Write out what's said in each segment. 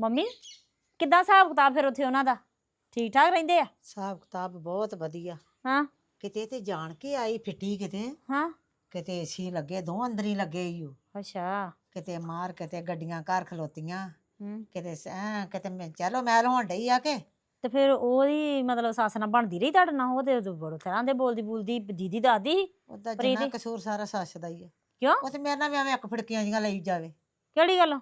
Mummy ਕਿੱਦਾਂ ਹਿਸਾਬ ਕਿਤਾਬ ਫਿਰ ਉੱਥੇ ਉਹਨਾਂ ਦਾ? ਠੀਕ ਠਾਕ ਰਹਿੰਦੇ ਆ? ਹਿਸਾਬ ਕਿਤਾਬ ਬਹੁਤ ਵਧੀਆ। ਹਾਂ। ਕਿਤੇ ਤੇ ਜਾਣ ਕੇ ਆਈ ਫਿੱਟੀ ਕਿਤੇ। ਹਾਂ। ਕਿਤੇ ਏਸੀ ਲੱਗੇ ਦੋ ਅੰਦਰ ਹੀ ਲੱਗੇ ਈ ਓ ਅੱਛਾ। ਕਿਤੇ ਮਾਰ ਕਿਤੇ ਗੱਡੀਆਂ ਘਰ ਖਲੋਤੀਆਂ। ਹੂੰ। ਕਿਤੇ ਸੈਂ ਕਿਤੇ ਮੈਂ ਚਲੋ ਮੈਲ ਹੋਣ ਡਈ ਆ ਕੇ। ਤੇ ਫਿਰ ਉਹਦੀ ਮਤਲਬ ਸੱਸ ਨਾਲ ਬਣਦੀ ਰਹੀ ਤੁਹਾਡੇ ਨਾਲ? ਉਹਦੇ ਬੜੋ ਤਰ੍ਹਾਂ ਦੇ ਬੋਲਦੀ ਬੋਲਦੀ ਦੀਦੀ ਦਾਦੀ ਉਹਦਾ ਪ੍ਰੀਤੀ? ਜਿੰਨਾ ਕਸੂਰ ਸਾਰਾ ਸੱਸ ਦਾ ਹੀ ਆ। ਕਿਉਂ? ਉਹ ਤੇ ਮੇਰੇ ਨਾਲ ਵੀ ਐਵੇਂ ਅੱਖ ਫੜਕੀਆਂ ਜੀਆਂ ਲਈ ਜਾਵੇ। ਕਿਹੜੀ ਗੱਲ?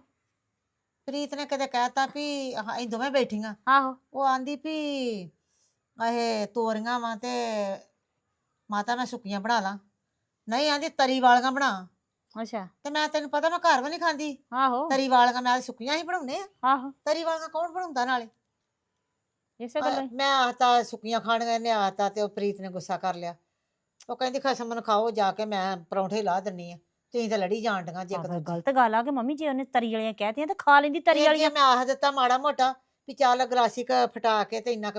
ਪ੍ਰੀਤ ਨੇ ਕਦੇ ਕਹਿਤਾ ਵੀ ਆਹ ਅਸੀਂ ਦੋਵੇਂ ਬੈਠੀਆਂ। ਆਹੋ। ਉਹ ਆਂਦੀ ਵੀ ਇਹ ਤੋਰੀਆਂ ਵਾਂ ਤੇ ਮਾਤਾ ਮੈਂ ਸੁੱਕੀਆਂ ਬਣਾ ਲਾਂ। ਨਹੀਂ ਆਂਦੀ ਤਰੀ ਵਾਲੀਆਂ ਬਣਾ। ਅੱਛਾ। ਤੇ ਮੈਂ ਤੈਨੂੰ ਪਤਾ ਮੈਂ ਘਰ ਵੀ ਨਹੀਂ ਖਾਂਦੀ। ਆਹੋ। ਤਰੀ ਵਾਲੀਆਂ ਮੈਂ ਸੁੱਕੀਆਂ ਹੀ ਬਣਾਉਨੇ ਆ। ਆਹੋ। ਤਰੀ ਵਾਲੀਆਂ ਕੌਣ ਬਣਾਉਂਦਾ ਨਾਲੇ? ਇਸੇ ਗੱਲ ਅਹ ਮੈਂ ਆਤਾ ਸੁੱਕੀਆਂ ਖਾਣੀਆਂ ਨੇ ਆਤਾ ਤੇ ਉਹ ਪ੍ਰੀਤ ਨੇ ਗੁੱਸਾ ਕਰ ਲਿਆ। ਉਹ ਕਹਿੰਦੀ ਖਸਮ ਨੂੰ ਖਾਓ ਜਾ ਕੇ ਮੈਂ ਪਰੌਂਠੇ ਲਾ ਦਿੰਨੀ ਆ। ਤੁਸੀਂ ਤਾਂ ਲੜੀ ਜਾਣ ਡੀਆਂ ਜੇ ਆਹ ਗਲਤ ਗੱਲ ਆ ਕਿ ਮੰਮੀ ਜੇ ਉਹਨੇ ਤਰੀ ਵਾਲੀਆਂ ਕਹਿਤੀਆਂ ਤੇ ਖਾ ਲੈਂਦੀ ਤਰੀ ਵਾਲੀਆਂ। ਮੈਂ ਆਖ ਦਿੱਤਾ ਮਾੜਾ ਮੋਟਾ ਵੀ ਚੱਲ ਗਲਾਸੀ ਕ ਫਟਾ ਕੇ ਤੇ ਇੰਨਾ ਕ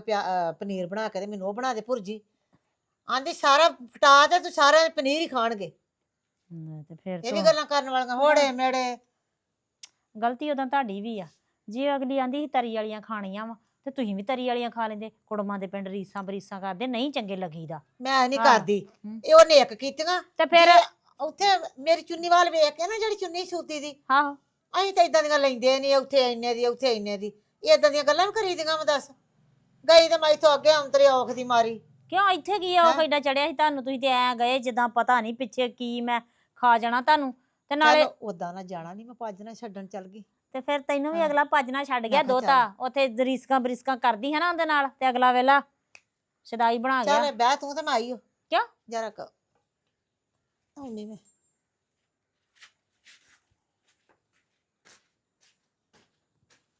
ਪਨੀਰ ਬਣਾ ਕੇ ਤੇ ਮੈਨੂੰ ਉਹ ਬਣਾ ਦੇ ਭੁਰਜੀ। ਆਂਦੀ ਸਾਰਾ ਫਟਾ ਦੇ ਤੂੰ ਸਾਰਾ ਪਨੀਰ ਹੀ ਖਾਣਗੇ। ਹਮ, ਤੇ ਫਿਰ ਇਹ ਵੀ ਤੋਂ ਗੱਲਾਂ ਕਰਨ ਵਾਲੀਆਂ ਹੋੜੇ ਮੇੜੇ ਗਲਤੀ ਉਦੋਂ ਤੁਹਾਡੀ ਵੀ ਆ। ਜੇ ਅਗਲੀ ਆਂਦੀ ਸੀ ਤਰੀ ਵਾਲੀਆਂ ਖਾਣੀਆਂ ਵਾ ਤੇ ਤੁਸੀਂ ਵੀ ਤਰੀ ਵਾਲੀਆਂ ਖਾ ਲੈਂਦੇ। ਕੁੜਮਾਂ ਦੇ ਪਿੰਡ ਰੀਸਾਂ ਬਰੀਸਾਂ ਕਰਦੇ ਨਹੀਂ ਚੰਗੇ ਲੱਗੀਦਾ। ਮੈਂ ਨਹੀਂ ਹਾਂ। ਕਰਦੀ। ਹਮ। ਇਹ ਉਹਨੇ ਇੱਕ ਕੀਤੀਆਂ। ਤੇ ਫਿਰ ਜੇ ਉੱਥੇ ਮੇਰੀ ਚੁੰਨੀ ਵਾਲ ਵੇਖ ਕੇ ਨਾ ਜਿਹੜੀ ਚੁੰਨੀ ਸੂਤੀ ਦੀ ਆਹੋ ਅਸੀਂ ਤਾਂ ਇਦਾਂ ਦੀਆਂ ਲੈਂਦੇ ਨਹੀਂ ਉੱਥੇ ਇੰਨੇ ਦੀ ਉੱਥੇ ਇੰਨੇ ਦੀ। ਇਦਾਂ ਦੀਆਂ ਗੱਲਾਂ ਵੀ ਕਰੀਦੀਆਂ ਮੈਂ ਦੱਸ। ਗਈ ਤੇ ਮੈਂ ਇੱਥੋਂ ਅੱਗੇ ਅੰਤਰੇ ਔਖ ਦੀ ਮਾਰੀ। ਕਿਉਂ ਇੱਥੇ ਕੀ ਆ ਉਹ ਹੈਂ? ਐਡਾ ਚੜਿਆ ਸੀ ਤੁਹਾਨੂੰ? ਤੁਸੀਂ ਤੇ ਐ ਗਏ ਜਿੱਦਾਂ ਪਤਾ ਨਹੀਂ ਪਿੱਛੇ ਕੀ ਮੈਂ ਖਾ ਜਾਣਾ ਤੁਹਾਨੂੰ। ਤੇ ਨਾਲੇ ਚੱਲ ਉਦਾਂ ਨਾ ਜਾਣਾ ਨਹੀਂ ਮੈਂ ਭੱਜ ਨਾ ਛੱਡਣ ਚੱਲ ਗਈ। ਤੇ ਫਿਰ ਤੈਨੂੰ ਵੀ ਹਾਂ। ਅਗਲਾ ਭੱਜਣਾ ਛੱਡ ਗਿਆ ਦੋਤਾ। ਉੱਥੇ ਰਿਸਕਾਂ ਬਰਿਸਕਾਂ ਕਰਦੀ ਹੈ ਨਾ ਉਹਦੇ ਨਾਲ ਤੇ ਅਗਲਾ ਵੇਲਾ ਸਦਾਈ ਬਣਾ ਗਿਆ। ਚੱਲ ਬਹਿ ਤੂੰ ਤੇ ਮੈਂ ਆਈ ਓ। ਕਿਉਂ? ਜਰਾ ਕ ਆਉਣੀ ਮੈਂ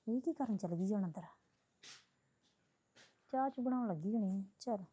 ਇਹ ਕੀ ਕਰਨ ਚਲ ਗਈ ਹੁਣ ਅੰਦਰ ਚਾਹ ਚ ਬਣਾਉਣ ਲੱਗੀ ਹੋਣੀ ਚਲ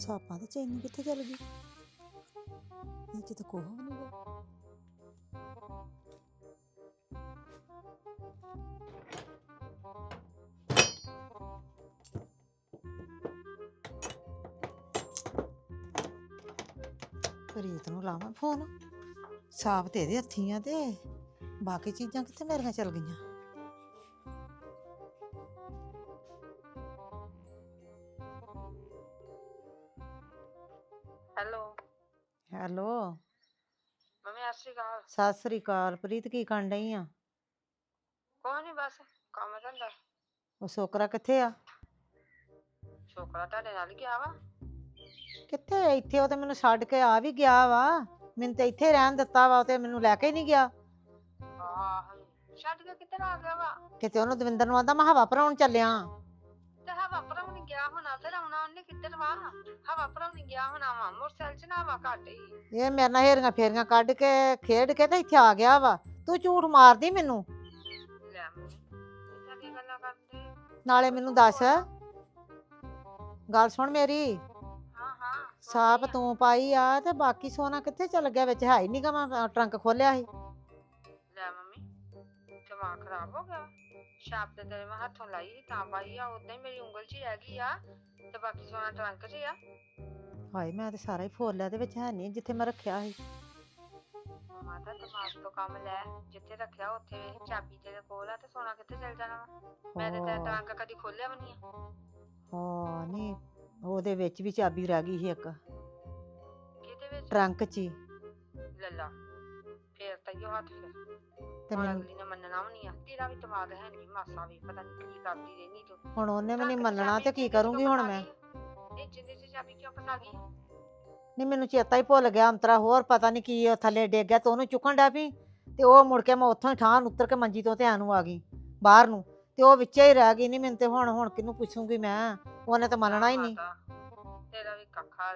ਸਾਪਾਂ ਤੇ ਚੈਨੀ ਕਿੱਥੇ ਚਲ ਗਈ? ਇਹ ਚ ਤਾਂ ਕੋਹ ਨਹੀਂ ਗਾ। ਪ੍ਰੀਤ ਨੂੰ ਲਾਵਾਂ ਫੋਨ। ਸਾਪ ਤੇ ਇਹਦੇ ਹੱਥੀਂ ਆ ਤੇ ਬਾਕੀ ਚੀਜ਼ਾਂ ਕਿੱਥੇ ਮੇਰੀਆਂ ਚਲ ਗਈਆਂ? ਸ਼੍ਰੀ ਅਕਾਲ ਸਤਿ ਸ੍ਰੀ ਅਕਾਲ ਪ੍ਰੀਤ ਕੀ ਕਰਨ ਡਈ ਆ? ਕੋਈ ਨਹੀਂ ਬਸ ਕੰਮ ਧੰਦਾ। ਉਹ ਸੋਕਰਾ ਕਿੱਥੇ ਆ? ਛੋਕਰਾ ਤੁਹਾਡੇ ਨਾਲ ਹੀ ਗਿਆ ਵਾ। ਕਿੱਥੇ ਇੱਥੇ ਉਹ ਤੇ ਮੈਨੂੰ ਛੱਡ ਕੇ ਆ ਵੀ ਗਿਆ ਵਾ। ਮੈਨੂੰ ਤੇ ਇੱਥੇ ਰਹਿਣ ਦਿੱਤਾ ਵਾ ਉਹ ਤੇ ਮੈਨੂੰ ਲੈ ਕੇ ਹੀ ਨਹੀਂ ਗਿਆ। ਆਹ ਛੱਡ ਕੇ ਕਿੱਧਰ ਆ ਗਿਆ ਵਾ? ਕਿਤੇ ਉਹਨੂੰ ਦਵਿੰਦਰ ਨੂੰ ਆਂਦਾ ਮੈਂ ਹਵਾ ਭਰਾਉਣ ਚੱਲਿਆ। ਤੇ ਹਵਾ ਭਰਾਉਣ ਨਹੀਂ ਗਿਆ ਹੋਣਾ ਤੇ ਆਉਣਾ ਉਹਨੇ ਕਿੱਧਰ ਵਾ? ਹਵਾ ਭਰਾਉਣ ਨਹੀਂ ਗਿਆ ਹੋਣਾ ਵਾ ਮੋਟਰਸਾਈਕਲ ਚ ਨਾ ਹਵਾ ਘੱਟ ਹੀ। ਇਹ ਮੇਰੇ ਨਾਲ ਹੇਰੀਆਂ ਫੇਰੀਆਂ ਕੱਢ ਕੇ ਖੇਡ ਕੇ ਤੇ ਇੱਥੇ ਆ ਗਿਆ ਵਾ। ਤੂੰ ਝੂਠ ਮਾਰਦੀ ਮੈਨੂੰ। ਲੈ ਗੱਲਾਂ ਕਰਦੇ? ਨਾਲੇ ਮੈਨੂੰ ਦੱਸ। ਗੱਲ ਸੁਣ ਮੇਰੀ। ਹਾਂ ਹਾਂ ਸਾਪ। ਤੂੰ ਪਾਈ ਆ ਤੇ ਬਾਕੀ ਸੋਨਾ ਕਿੱਥੇ ਚੱਲ ਗਿਆ ਵਿੱਚ ਹੈ ਹੀ ਨਹੀਂਗਾ ਮੈਂ ਟਰੰਕ ਖੋਲਿਆ ਸੀ। ਲੈ ਮੰਮੀ ਦਿਮਾਗ ਖਰਾਬ ਹੋ ਗਿਆ। ਛਾਪ ਤੇ ਤੇਰੇ ਮੈਂ ਹੱਥੋਂ ਲਾਈ ਸੀ ਤਾਂ ਪਾਈ ਆ ਉਦਾਂ ਹੀ ਮੇਰੀ ਉਂਗਲ 'ਚ ਹੀ ਹੈਗੀ ਆ ਤੇ ਬਾਕੀ ਸੋਨਾ ਟਰੰਕ 'ਚ ਆ ਹਾਏ ਮੈਂ ਤੇ ਸਾਰਾ ਹੀ ਫੋਲ ਲਿਆ ਤੇ ਵਿੱਚ ਹੈ ਨਹੀਂ ਜਿੱਥੇ ਮੈਂ ਰੱਖਿਆ ਸੀ। ਮਾਤਾ ਦਿਮਾਗ ਤੋਂ ਕੰਮ ਲੈ ਜਿੱਥੇ ਰੱਖਿਆ ਉੱਥੇ ਵੇਖ ਚਾਬੀ ਤੇਰੇ ਕੋਲ ਆ ਤੇ ਸੋਨਾ ਕਿੱਥੇ ਚਲ ਜਾਣਾ ਵਾ? ਮੈਂ ਤੇ ਤੇਰਾ। ਟਰੰਕ ਕਦੀ ਖੋਲਿਆ ਵੀ ਨਹੀਂ ਆ। ਹਾਂ ਨਹੀਂ ਉਹਦੇ ਵਿੱਚ ਵੀ ਚਾਬੀ ਰਹਿ ਗਈ ਸੀ ਇੱਕ। ਕਿਹਦੇ ਵਿੱਚ? ਟਰੰਕ 'ਚ ਹੀ। ਲੱਲਾ ਫੇਰ ਤਈਓ ਹੱਥ ਫਿਰ। ਤੇ ਹੁਣ ਮੈਨੂੰ ਅਗਲੀ ਨੇ ਮੰਨਣਾ ਵੀ ਨਹੀਂ ਆ। ਤੇਰਾ ਵੀ ਦਿਮਾਗ ਹੈ ਨਹੀਂ ਮਾਸਾ ਵੀ ਪਤਾ ਨਹੀਂ ਕੀ ਕਰਦੀ ਰਹਿਨੀ ਤੂੰ। ਹੁਣ ਉਹਨੇ ਵੀ ਨਹੀਂ ਮੰਨਣਾ ਚਾਬੀ ਤੇ ਕੀ ਕਰੂੰਗੀ ਹੁਣ ਫਸਾ ਮੈਂ? ਗਈ? ਇਹ ਜਿੰਦੇ ਚ ਚਾਬੀ ਕਿਉਂ ਫਸਾ ਗਈ ਨਹੀਂ ਮੈਨੂੰ ਚੇਤਾ ਹੀ ਭੁੱਲ ਗਿਆ ਅੰਤਰਾ ਹੋਰ ਪਤਾ ਨਹੀਂ ਕੀ ਉਹ ਥੱਲੇ ਡਿੱਗ ਗਿਆ ਤੇ ਉਹਨੂੰ ਚੁੱਕਣ ਡਿਆ ਪਈ ਤੇ ਉਹ ਮੁੜ ਕੇ ਮੈਂ ਉੱਥੋਂ ਹੀ ਠਾਂ ਨੂੰ ਉਤਰ ਕੇ ਮੰਜੀ ਤੋਂ ਧਿਆਨ ਨੂੰ ਆ ਗਈ ਬਾਹਰ ਨੂੰ। ਤੇ ਉਹ ਵਿੱਚੇ ਹੀ ਰਹਿ ਗਈ ਨਹੀਂ ਮੈਨੂੰ ਤੇ ਹੁਣ ਹੁਣ ਕਿਹਨੂੰ ਪੁੱਛੂੰਗੀ ਮੈਂ? ਉਹਨੇ ਤਾਂ ਮੰਨਣਾ ਹੀ ਨਹੀਂ। ਮਾਤਾ, ਤੇਰਾ ਵੀ ਕੱਖਾ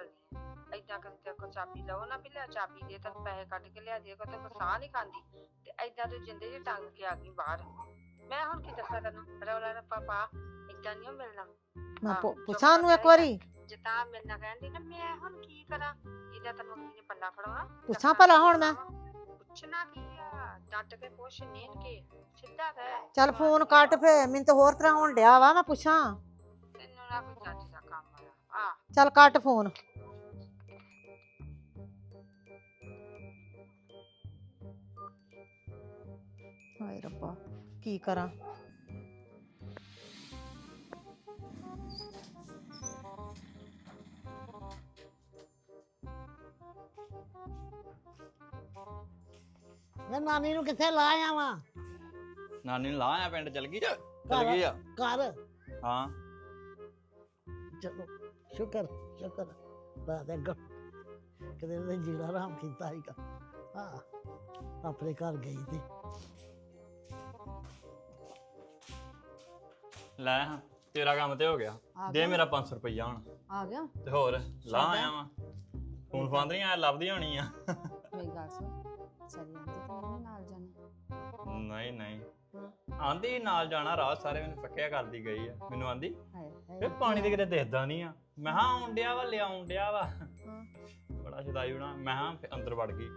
ਐਦਾਂ ਕਰ ਤੇਰੇ ਕੋ ਚਾਬੀ ਲਓ ਨਾ ਵੀ ਲੈ ਚਾਬੀ ਦੇ ਤੈਨੂੰ ਪੈਸੇ ਕੱਢ ਕੇ ਲਿਆ ਦੇ ਕੋ ਤੇ ਸਾਹ ਨਹੀਂ ਖਾਂਦੀ। ਤੇ ਐਦਾਂ ਤੂੰ ਜਿੰਦੇ ਜੀ ਟੰਗ ਕੇ ਆ ਗਈ ਬਾਹਰ। ਮੈਂ ਹੁਣ ਕੀ ਦੱਸਾਂ ਤੈਨੂੰ? ਰੌਲਾ ਰੱਪਾ ਪਾ ਏਦਾਂ ਨਹੀਂ ਮਿਲਣਾ। ਮੈਂ ਪੁੱਛਾਂ ਉਹਨੂੰ ਇੱਕ ਵਾਰੀ? ਮੇਰੇ ਨਾਲ ਕਹਿੰਦੀ ਨਾ ਮੈਂ ਹੁਣ ਕੀ ਕਰਾਂ? ਇਹਦਾ ਤੈਨੂੰ ਨੇ ਪੱਲਾ ਫੜਾਉਣਾ ਪੁੱਛਾਂ ਭਲਾ ਹੁਣ ਮੈਂ? ਪੁੱਛਣਾ ਕੀ ਆ? ਡੱਟ ਕੇ ਪੁੱਛ ਨੀਨ ਕੇ। ਸਿੱਧਾ ਕਹਿ। ਚੱਲ ਫੋਨ ਕੱਟ ਫੇ ਮੈਨੂੰ ਤਾਂ ਹੋਰ ਤਰ੍ਹਾਂ ਹੋਣ ਡਿਆ ਵਾ ਮੈਂ ਪੁੱਛਾਂ। ਤੈਨੂੰ ਨਾ ਕੋਈ ਚੱਜ ਦਾ ਕੰਮ ਆ। ਚੱਲ ਕੱਟ ਫੋਨ। ਹਾਏ ਰੱਬਾ ਕੀ ਕਰਾਂ? ਮੈਂ ਨਾਨੀ ਨੂੰ ਕਿੱਥੇ ਲਾ ਆਵਾਂ? ਨਾਨੀ ਨੂੰ ਲਾ ਆ ਪਿੰਡ ਚਲ ਗਈ ਚਲ ਘਰ- ਗਈ ਆ? ਘਰ। ਹਾਂ। ਚਲੋ ਸ਼ੁਕਰ ਸ਼ੁਕਰ। ਬਾਦੇ ਗ ਕਦੇ ਉਹਨੇ ਜੀਣਾ ਆਰਾਮ ਕੀਤਾ ਸੀਗਾ। ਹਾਂ ਆਪਣੇ ਘਰ ਗਈ ਤੇ ਲੈ ਹਾਂ ਤੇਰਾ ਕੰਮ ਤੇ ਹੋ ਗਿਆ। ਆ ਦੇ ਗਿਆ? ਮੇਰਾ 500 ਰੁਪਈਆ ਹੁਣ। ਆ ਗਿਆ। ਤੇ ਹੋਰ ਲਾ? ਆਇਆ ਵਾਂ। ਫੋਨ ਫਾਨ ਨਹੀਂ ਆਇਆ ਲੱਭਦੀ ਹੋਣੀ ਆ। ਮੇਰੀ ਗੱਲ ਸੁਣ। ਚਲੀ ਜਾਂਦੀ ਤੂੰ ਵੀ ਨਾਲ ਜਾਣਾ। ਨਹੀਂ ਨਹੀਂ। ਆਂਦੀ ਨਾਲ ਜਾਣਾ ਰਾਤ ਸਾਰੇ ਮੈਨੂੰ ਫੱਕਿਆ ਕਰਦੀ ਗਈ ਆ। ਮੈਨੂੰ ਆਂਦੀ ਹਾਏ ਇਹ ਪਾਣੀ ਦੇ ਕਿਤੇ ਦਿਖਦਾ ਨਹੀਂ ਆ। ਮੈਂ ਹਾਂ ਆਉਣ ਡਿਆ ਵਾ ਲਿਆਉਣ ਡਿਆ ਵਾ। ਹਾਂ। ਬੜਾ ਸ਼ਦਾਈ ਬਣਾ ਮੈਂ ਹਾਂ ਫਿਰ ਅੰਦਰ ਵੜ ਗਈ।